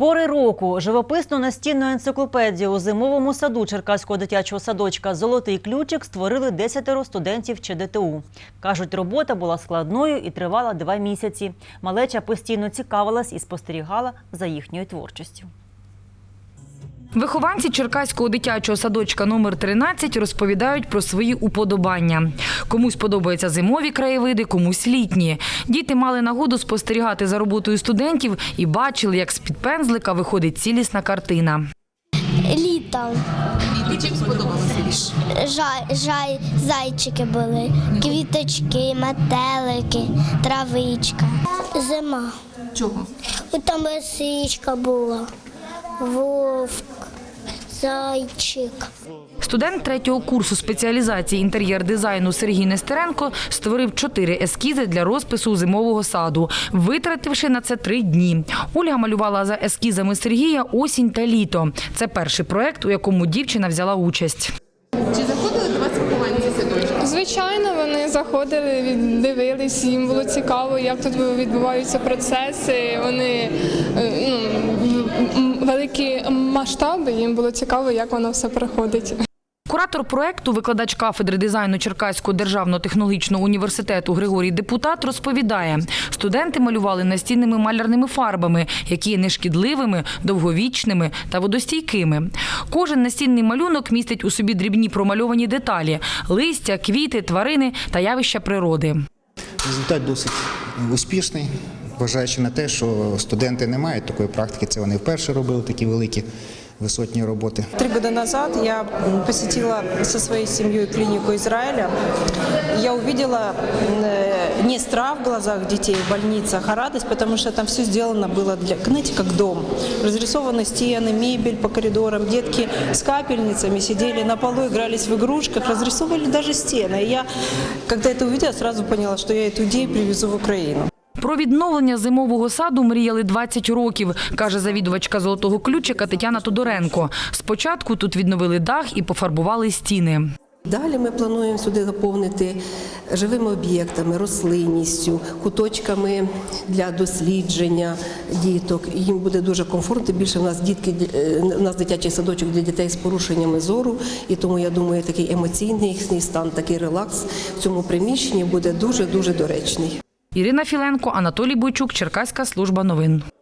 Пори року живописну настінну енциклопедію у зимовому саду Черкаського дитячого садочка Золотий ключик створили десятеро студентів ЧДТУ. Кажуть, робота була складною і тривала два місяці. Малеча постійно цікавилась і спостерігала за їхньою творчістю. Вихованці Черкаського дитячого садочка номер 13 розповідають про свої уподобання. Комусь подобаються зимові краєвиди, комусь літні. Діти мали нагоду спостерігати за роботою студентів і бачили, як з-під пензлика виходить цілісна картина. Літом. І чим сподобалося більше? Жай, жай, зайчики були, квіточки, метелики, травичка. Зима. Чого? Там лисичка була, зайчик. Студент третього курсу спеціалізації інтер'єр-дизайну Сергій Нестеренко створив чотири ескізи для розпису зимового саду, витративши на це три дні. Ольга малювала за ескізами Сергія осінь та літо. Це перший проект, у якому дівчина взяла участь. Чи заходили до вас вихованці садочку? Звичайно, вони заходили, дивились, їм було цікаво, як тут відбуваються процеси. Вони е, ну, великі масштаби, їм було цікаво, як воно все проходить. Куратор проекту, викладач кафедри дизайну Черкаського державного технологічного університету Григорій Депутат розповідає, студенти малювали настінними малярними фарбами, які є нешкідливими, довговічними та водостійкими. Кожен настінний малюнок містить у собі дрібні промальовані деталі – листя, квіти, тварини та явища природи. Результат досить успішний, вважаючи на те, що студенти не мають такої практики. Це вони вперше робили такі великі висотні роботи. Три года назад я м, посетила со своей семьей клинику Израиля. Я увидела э, не страх в глазах детей в больницах, а радость, потому что там все сделано было для, знаете, как дом. Разрисованы стены, мебель по коридорам. Детки с капельницами сидели на полу, игрались в игрушках, разрисовывали даже стены. И я, когда это увидела, сразу поняла, что я эту идею привезу в Украину. Про відновлення зимового саду мріяли 20 років, каже завідувачка золотого ключика Тетяна Тодоренко. Спочатку тут відновили дах і пофарбували стіни. Далі ми плануємо сюди заповнити живими об'єктами, рослинністю, куточками для дослідження діток. Їм буде дуже комфортно. Більше в нас дітки е, у нас дитячий садочок для дітей з порушеннями зору, і тому я думаю, такий емоційний їхній стан, такий релакс в цьому приміщенні буде дуже дуже доречний. Ірина Філенко, Анатолій Бойчук, Черкаська служба новин.